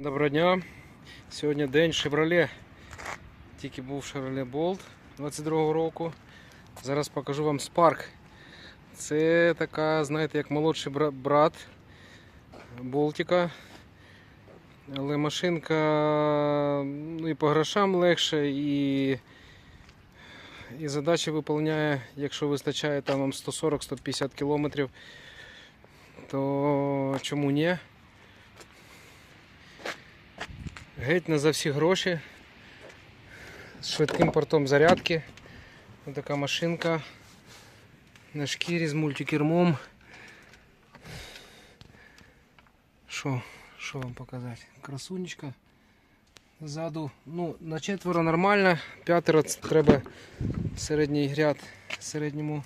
Доброго дня. Сьогодні день Chevrolet. Тільки був Chevrolet Bolt 22-го року. Зараз покажу вам Spark. Це така, знаєте, як молодший брат Болтика. Але машинка ну, і по грошам легше, і, і задачі виповняє, якщо вистачає там вам 140-150 кілометрів, то чому ні? Геть не за всі гроші. З швидким портом зарядки. Ось така машинка на шкірі з мультикермом. Що, що вам показати? Красунечка. Ззаду, ну, на четверо нормально, п'ятеро треба середній ряд середньому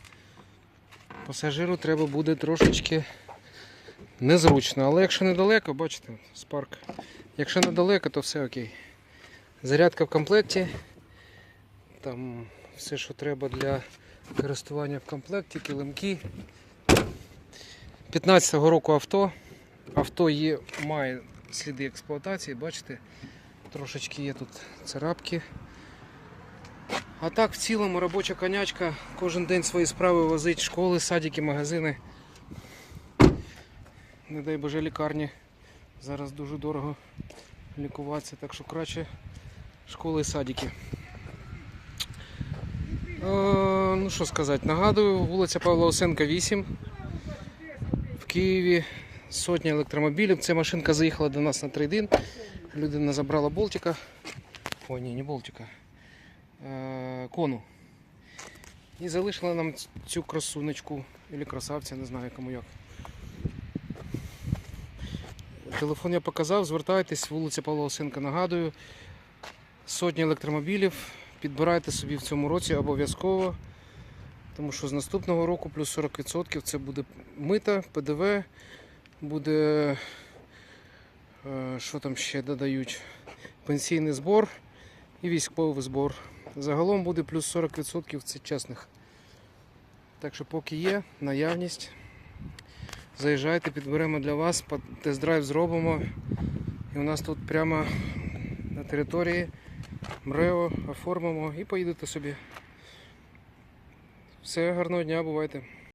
пасажиру треба буде трошечки незручно. Але якщо недалеко, бачите, спарк. Якщо недалеко, то все окей. Зарядка в комплекті. Там все, що треба для користування в комплекті, килимки. 15-го року авто. Авто є, має сліди експлуатації, бачите, трошечки є тут царапки. А так в цілому робоча конячка, кожен день свої справи возить, школи, садики, магазини. Не дай Боже лікарні. Зараз дуже дорого лікуватися, так що краще школи і садики. Е, ну що сказати, нагадую, вулиця Павла Осенка 8 в Києві. Сотня електромобілів. Ця машинка заїхала до нас на трейдин. Людина забрала болтика. Ой, ні, не болтика. Е, кону. І залишила нам цю красунечку. Або красавця, не знаю кому як. Телефон я показав, звертайтесь, вулиця Павла Осенка, нагадую. Сотні електромобілів. Підбирайте собі в цьому році обов'язково. Тому що з наступного року плюс 40% це буде мита, ПДВ, буде е, що там ще додають? Пенсійний збор і військовий збор. Загалом буде плюс 40% це чесних. Так що поки є наявність. Заїжджайте, підберемо для вас, тест-драйв зробимо. І у нас тут прямо на території МРЕО оформимо і поїдете собі. Все, гарного дня, бувайте.